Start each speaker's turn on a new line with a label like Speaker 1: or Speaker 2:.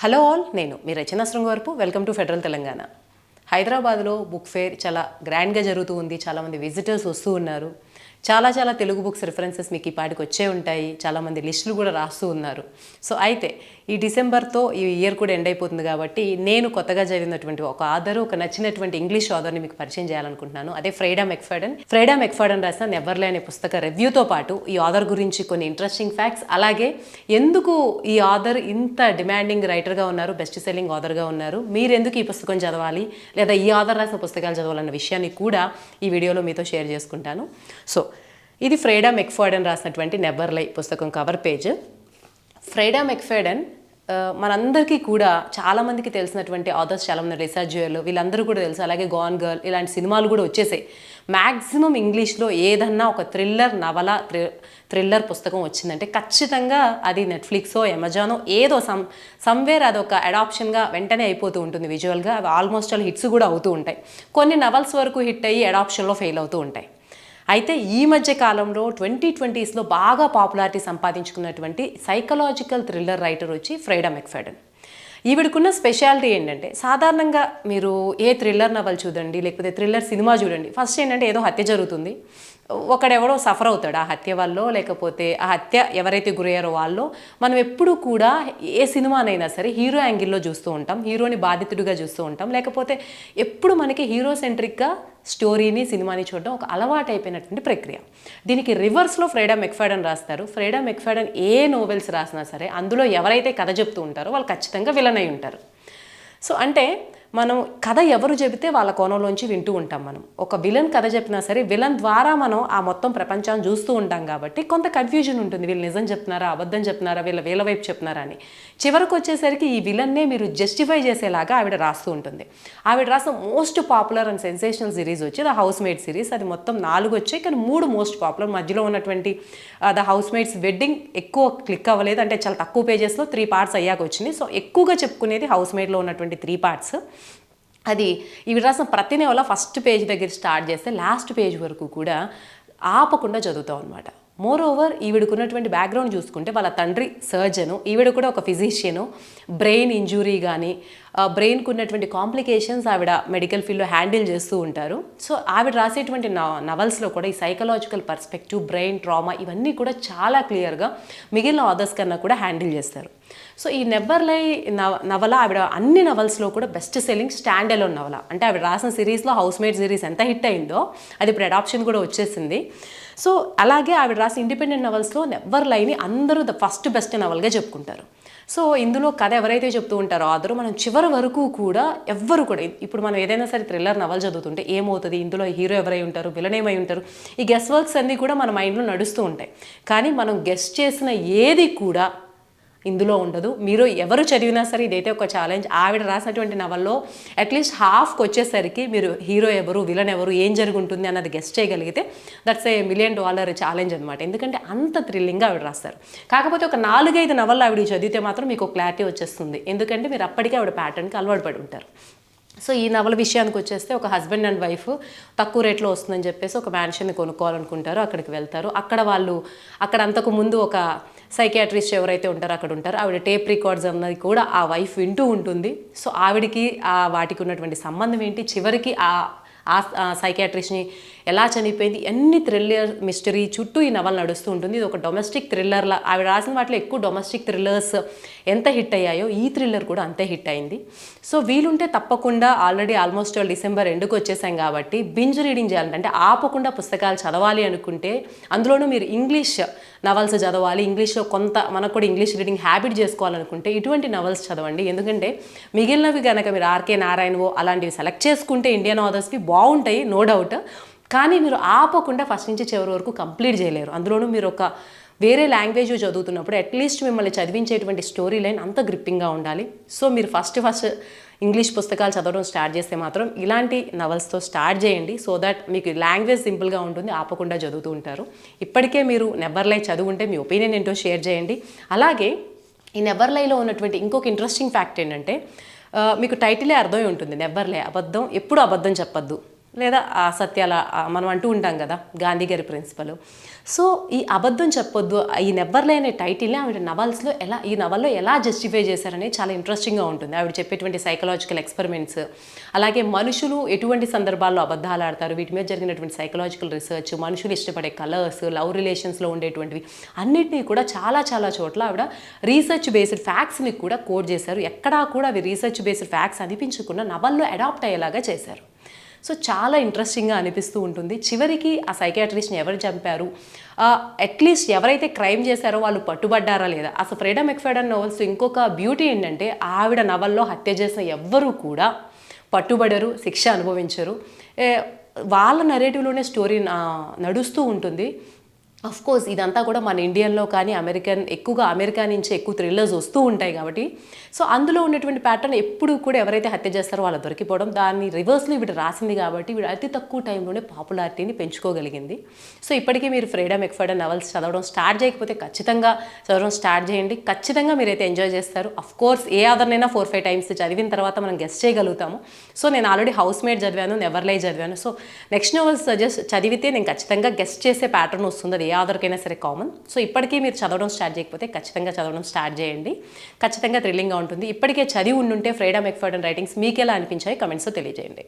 Speaker 1: Hello all నేను మీ Rachana Srungavarapu. Welcome to Federal Telangana హైదరాబాద్లో book fair చాలా గ్రాండ్గా జరుగుతూ ఉంది. చాలామంది విజిటర్స్ వస్తూ ఉన్నారు. చాలా చాలా తెలుగు బుక్స్ రిఫరెన్సెస్ మీకు ఈ పాటికి వచ్చే ఉంటాయి. చాలామంది లిస్టులు కూడా రాస్తూ ఉన్నారు. సో అయితే ఈ డిసెంబర్తో ఈ ఇయర్ కూడా ఎండ్ అయిపోతుంది కాబట్టి నేను కొత్తగా చదివినటువంటి ఒక ఆధర్ ఒక నచ్చినటువంటి ఇంగ్లీష్ ఆధర్ని మీకు పరిచయం చేయాలనుకుంటున్నాను. అదే ఫ్రైడా మెక్ఫాడన్ ఫ్రైడా మెక్ఫాడన్ రాసిన నెవర్లే అనే పుస్తక రివ్యూతో పాటు ఈ ఆధార్ గురించి కొన్ని ఇంట్రెస్టింగ్ ఫ్యాక్ట్స్ అలాగే ఎందుకు ఈ ఆధార్ ఇంత డిమాండింగ్ రైటర్గా ఉన్నారు బెస్ట్ సెల్లింగ్ ఆధర్గా ఉన్నారు మీరు ఎందుకు ఈ పుస్తకం చదవాలి లేదా ఈ ఆధార్ రాసిన పుస్తకాలు చదవాలన్న విషయాన్ని కూడా ఈ వీడియోలో మీతో షేర్ చేసుకుంటాను. సో ఇది ఫ్రైడా మెక్ఫాడన్ రాసినటువంటి నెబర్లై పుస్తకం కవర్ పేజ్. ఫ్రైడా మెక్ఫేడన్ మనందరికీ కూడా చాలామందికి తెలిసినటువంటి ఆథర్స్ చాలామంది రీసెర్చ్ వీళ్ళందరూ కూడా తెలుసు. అలాగే గాన్ గర్ల్ ఇలాంటి సినిమాలు కూడా వచ్చేసాయి. మ్యాక్సిమం ఇంగ్లీష్లో ఏదన్నా ఒక థ్రిల్లర్ నవల థ్రిల్లర్ పుస్తకం వచ్చిందంటే ఖచ్చితంగా అది నెట్ఫ్లిక్సో అమెజానో ఏదో సమ్ సమ్వేర్ అదొక అడాప్షన్గా వెంటనే అయిపోతూ ఉంటుంది విజువల్గా. అవి ఆల్మోస్ట్ ఆల్ హిట్స్ కూడా అవుతూ ఉంటాయి. కొన్ని నవల్స్ వరకు హిట్ అయ్యి అడాప్షన్లో ఫెయిల్ అవుతూ ఉంటాయి. అయితే ఈ మధ్య కాలంలో ట్వంటీ ట్వంటీస్లో బాగా పాపులారిటీ సంపాదించుకున్నటువంటి సైకలాజికల్ థ్రిల్లర్ రైటర్ వచ్చి ఫ్రైడా మెక్ఫెడన్ ఈవిడకున్న స్పెషాలిటీ ఏంటంటే సాధారణంగా మీరు ఏ థ్రిల్లర్ నవల్ చూడండి లేకపోతే థ్రిల్లర్ సినిమా చూడండి ఫస్ట్ ఏంటంటే ఏదో హత్య జరుగుతుంది. ఒకడెవడో సఫర్ అవుతాడు ఆ హత్య వల్ల లేకపోతే ఆ హత్య ఎవరైతే గురయ్యారో వాళ్ళు. మనం ఎప్పుడూ కూడా ఏ సినిమానైనా సరే హీరో యాంగిల్లో చూస్తూ ఉంటాం హీరోని బాధితుడిగా చూస్తూ ఉంటాం. లేకపోతే ఎప్పుడు మనకి హీరో సెంట్రిక్గా స్టోరీని సినిమాని చూడడం ఒక అలవాటు అయిపోయినటువంటి ప్రక్రియ. దీనికి రివర్స్లో ఫ్రైడా మెక్ఫాడన్ రాస్తారు. ఫ్రైడా మెక్ఫాడన్ ఏ నోవెల్స్ రాసినా సరే అందులో ఎవరైతే కథ చెప్తూ ఉంటారో వాళ్ళు ఖచ్చితంగా విలన్ అయి ఉంటారు. సో అంటే మనం కథ ఎవరు చెబితే వాళ్ళ కోణంలోంచి వింటూ ఉంటాం మనం. ఒక విలన్ కథ చెప్పినా సరే విలన్ ద్వారా మనం ఆ మొత్తం ప్రపంచాన్ని చూస్తూ ఉంటాం కాబట్టి కొంత కన్ఫ్యూజన్ ఉంటుంది. వీళ్ళు నిజం చెప్తున్నారా అబద్ధం చెప్తున్నారా వీళ్ళ వీళ్ళ వైపు చెప్తున్నారా అని. చివరికి వచ్చేసరికి ఈ విలన్నే మీరు జస్టిఫై చేసేలాగా ఆవిడ రాస్తూ ఉంటుంది. ఆవిడ రాసిన most popular and sensational series వచ్చి ద హౌస్ మేడ్ సిరీస్ అది మొత్తం నాలుగు వచ్చాయి కానీ మూడు మోస్ట్ పాపులర్ మధ్యలో ఉన్నటువంటి ద హౌస్ మేడ్స్ వెడ్డింగ్ ఎక్కువ క్లిక్ అవ్వలేదు. అంటే చాలా తక్కువ పేజెస్లో త్రీ పార్ట్స్ అయ్యాక వచ్చింది. సో ఎక్కువగా చెప్పుకునేది హౌస్ మేడ్లో ఉన్నటువంటి త్రీ పార్ట్స్ అది ఇవి రాసిన ప్రతి నెల ఫస్ట్ పేజ్ దగ్గర స్టార్ట్ చేస్తే లాస్ట్ పేజ్ వరకు కూడా ఆపకుండా చదువుతాం అనమాట మోర్ ఓవర్ ఈవిడకున్నటువంటి బ్యాక్గ్రౌండ్ చూసుకుంటే వాళ్ళ తండ్రి సర్జను ఈవిడ కూడా ఒక ఫిజిషియను బ్రెయిన్ ఇంజురీ కానీ బ్రెయిన్కు ఉన్నటువంటి కాంప్లికేషన్స్ ఆవిడ మెడికల్ ఫీల్డ్లో హ్యాండిల్ చేస్తూ ఉంటారు. సో ఆవిడ రాసేటువంటి నవల్స్లో కూడా ఈ సైకలాజికల్ పర్స్పెక్టివ్ బ్రెయిన్ ట్రామా ఇవన్నీ కూడా చాలా క్లియర్గా మిగిలిన ఆథర్స్ కన్నా కూడా హ్యాండిల్ చేస్తారు. సో ఈ నెబ్బర్లై నవ నవల ఆవిడ అన్ని నవల్స్లో కూడా బెస్ట్ సెల్లింగ్ స్టాండ్ అలోన్ నవల. అంటే ఆవిడ రాసిన సిరీస్లో హౌస్ మేడ్ సిరీస్ ఎంత హిట్ అయిందో అది ఇప్పుడు అడాప్షన్ కూడా వచ్చేసింది. సో అలాగే ఆవిడ రాసిన ఇండిపెండెంట్ నవల్స్లో నెవ్వర్ లైని అందరూ ద ఫస్ట్ బెస్ట్ నవల్గా చెప్పుకుంటారు. సో ఇందులో కథ ఎవరైతే చెప్తూ ఉంటారో అందరూ మనం చివరి వరకు కూడా ఎవ్వరు కూడా ఇప్పుడు మనం ఏదైనా సరే థ్రిల్లర్ నవల్ చదువుతుంటే ఏమవుతుంది? ఇందులో హీరో ఎవరై ఉంటారు? విలన్ ఏమై ఉంటారు? ఈ గెస్ వర్క్స్ అన్నీ కూడా మన మైండ్లో నడుస్తూ ఉంటాయి. కానీ మనం గెస్ చేసిన ఏది కూడా ఇందులో ఉండదు. మీరు ఎవరు చదివినా సరే ఇదైతే ఒక ఛాలెంజ్ ఆవిడ రాసినటువంటి నవల్లో అట్లీస్ట్ హాఫ్కి వచ్చేసరికి మీరు హీరో ఎవరు విలన్ ఎవరు ఏం జరుగుంటుంది అన్నది గెస్ట్ చేయగలిగితే that's a million dollar challenge అనమాట ఎందుకంటే అంత థ్రిల్లింగ్గా ఆవిడ రాస్తారు. కాకపోతే ఒక నాలుగైదు నవల్లో ఆవిడ చదివితే మాత్రం మీకు క్లారిటీ వచ్చేస్తుంది. ఎందుకంటే మీరు అప్పటికే ఆవిడ ప్యాటర్న్కి అలవాటు పడి ఉంటారు. సో ఈ నవల విషయానికి వచ్చేస్తే ఒక హస్బెండ్ అండ్ వైఫ్ తక్కువ రేట్లో వస్తుందని చెప్పేసి ఒక మ్యాన్షన్ని కొనుక్కోవాలనుకుంటారు అక్కడికి వెళ్తారు. అక్కడ వాళ్ళు అక్కడ అంతకు ముందు ఒక సైకియాట్రిస్ట్ ఎవరైతే ఉంటారో అక్కడ ఉంటారు. ఆవిడ టేప్ రికార్డ్స్ అన్నది కూడా ఆ వైఫ్ వింటూ ఉంటుంది. సో ఆవిడికి ఆ వాటికి ఉన్నటువంటి సంబంధం ఏంటి? చివరికి ఆ ఆ సైకాట్రిస్ట్ని ఎలా చనిపోయింది ఎన్ని థ్రిల్లర్ మిస్టరీ చుట్టూ ఈ నవల నడుస్తూ ఉంటుంది. ఇది ఒక డొమెస్టిక్ థ్రిల్లర్లా ఆవిడ రాసిన వాటిలో ఎక్కువ డొమెస్టిక్ థ్రిల్లర్స్ ఎంత హిట్ అయ్యాయో ఈ థ్రిల్లర్ కూడా అంతే హిట్ అయింది. సో వీలుంటే తప్పకుండా ఆల్రెడీ ఆల్మోస్ట్ డిసెంబర్ ఎండుకు వచ్చేసాం కాబట్టి బింజ్ రీడింగ్ చేయాలంటే అంటే ఆపకుండా పుస్తకాలు చదవాలి అనుకుంటే అందులోనూ మీరు ఇంగ్లీష్ నవల్స్ చదవాలి ఇంగ్లీష్లో కొంత మనకు కూడా ఇంగ్లీష్ రీడింగ్ హ్యాబిట్ చేసుకోవాలనుకుంటే ఇటువంటి నవల్స్ చదవండి. ఎందుకంటే మిగిలినవి కనుక మీరు ఆర్కే నారాయణవో అలాంటివి సెలెక్ట్ చేసుకుంటే ఇండియన్ ఆథర్స్వి బాగుంటాయి నో డౌట్ కానీ మీరు ఆపకుండా ఫస్ట్ నుంచి చివరి వరకు కంప్లీట్ చేయలేరు. అందులోనూ మీరు ఒక వేరే లాంగ్వేజ్ చదువుతున్నప్పుడు అట్లీస్ట్ మిమ్మల్ని చదివించేటువంటి స్టోరీ లైన్ అంత గ్రిప్పింగ్గా ఉండాలి. సో మీరు ఫస్ట్ ఫస్ట్ ఇంగ్లీష్ పుస్తకాలు చదవడం స్టార్ట్ చేస్తే మాత్రం ఇలాంటి నవల్స్తో స్టార్ట్ చేయండి సో దట్ మీకు లాంగ్వేజ్ సింపుల్గా ఉంటుంది ఆపకుండా చదువుతూ ఉంటారు. ఇప్పటికే మీరు నెబర్లై చదువుంటే మీ ఒపీనియన్ ఏంటో షేర్ చేయండి. అలాగే ఈ నెబర్లైలో ఉన్నటువంటి ఇంకొక ఇంట్రెస్టింగ్ ఫ్యాక్ట్ ఏంటంటే మీకు టైటిలే అర్థమై ఉంటుంది నెబర్లే అబద్ధం ఎప్పుడు అబద్ధం చెప్పద్దు. లేదా సత్యాల మనం అంటూ ఉంటాం కదా గాంధీ గారి ప్రిన్సిపల్ సో ఈ అబద్ధం చెప్పొద్దు ఈ నెవర్లే అనే టైటిల్ని ఆవిడ నవల్స్లో ఎలా ఈ నవల్లో ఎలా జస్టిఫై చేశారనేది చాలా ఇంట్రెస్టింగ్గా ఉంటుంది. ఆవిడ చెప్పేటువంటి సైకలాజికల్ ఎక్స్పెరిమెంట్స్ అలాగే మనుషులు ఎటువంటి సందర్భాల్లో అబద్ధాలు ఆడతారు వీటి మీద జరిగినటువంటి సైకలాజికల్ రీసెర్చ్ మనుషులు ఇష్టపడే కలర్స్ లవ్ రిలేషన్స్లో ఉండేటువంటివి అన్నిటినీ కూడా చాలా చాలా చోట్ల ఆవిడ రీసెర్చ్ బేస్డ్ ఫ్యాక్ట్స్ని కూడా కోడ్ చేశారు. ఎక్కడా కూడా అవి రీసెర్చ్ బేస్డ్ ఫ్యాక్ట్స్ అనిపించకుండా నవల్లో అడాప్ట్ అయ్యేలాగా చేశారు. సో చాలా ఇంట్రెస్టింగ్గా అనిపిస్తూ ఉంటుంది. చివరికి ఆ సైకాట్రిస్ట్ని ఎవరు చంపారు? అట్లీస్ట్ ఎవరైతే క్రైమ్ చేశారో వాళ్ళు పట్టుబడ్డారా లేదా? అసలు ఫ్రీడమ్ ఎక్ఫైడన్ నవల్స్ ఇంకొక బ్యూటీ ఏంటంటే ఆవిడ నవల్లో హత్య చేసిన ఎవ్వరూ కూడా పట్టుబడరు శిక్ష అనుభవించరు. వాళ్ళ నెరేటివ్లోనే స్టోరీ నడుస్తూ ఉంటుంది. అఫ్ కోర్స్ ఇదంతా కూడా మన ఇండియన్లో కానీ అమెరికన్ ఎక్కువగా అమెరికా నుంచి ఎక్కువ థ్రిల్లర్స్ వస్తూ ఉంటాయి కాబట్టి. సో అందులో ఉన్నటువంటి ప్యాటర్న్ ఎప్పుడు కూడా ఎవరైతే హత్య చేస్తారో వాళ్ళు దొరికిపోవడం దాన్ని రివర్స్లో వీడు రాసింది కాబట్టి వీడు అతి తక్కువ టైంలోనే పాపులారిటీని పెంచుకోగలిగింది. సో ఇప్పటికీ మీరు ఫ్రీడమ్ ఎక్ఫర్డ్ నవల్స్ చదవడం స్టార్ట్ చేయకపోతే ఖచ్చితంగా చదవడం స్టార్ట్ చేయండి. ఖచ్చితంగా మీరైతే ఎంజాయ్ చేస్తారు. అఫ్ కోర్స్ ఏ అదర్నైనా ఫోర్ ఫైవ్ టైమ్స్ చదివిన తర్వాత మనం గెస్ట్ చేయగలుగుతాము. సో నేను ఆల్రెడీ హౌస్ మేడ్ చదివాను నెవర్లై చదివాను. సో నెక్స్ట్ నోవెల్స్ సజెస్ట్ చదివితే నేను ఖచ్చితంగా గెస్ట్ చేసే ప్యాటర్న్ వస్తుంది అది ఏ ఆధర్కైనా సరే కామన్. సో ఇప్పటికీ మీరు చదవడం స్టార్ట్ చేయకపోతే ఖచ్చితంగా చదవడం స్టార్ట్ చేయండి. ఖచ్చితంగా థ్రిల్లింగ్గా ఉంటుంది. ఇప్పటికే చదివి ఉండుంటే ఫ్రీడమ్ ఎక్ఫర్డ్ అండ్ రైటింగ్స్ మీకు ఎలా అనిపించాయి కమెంట్స్లో తెలియజేయండి.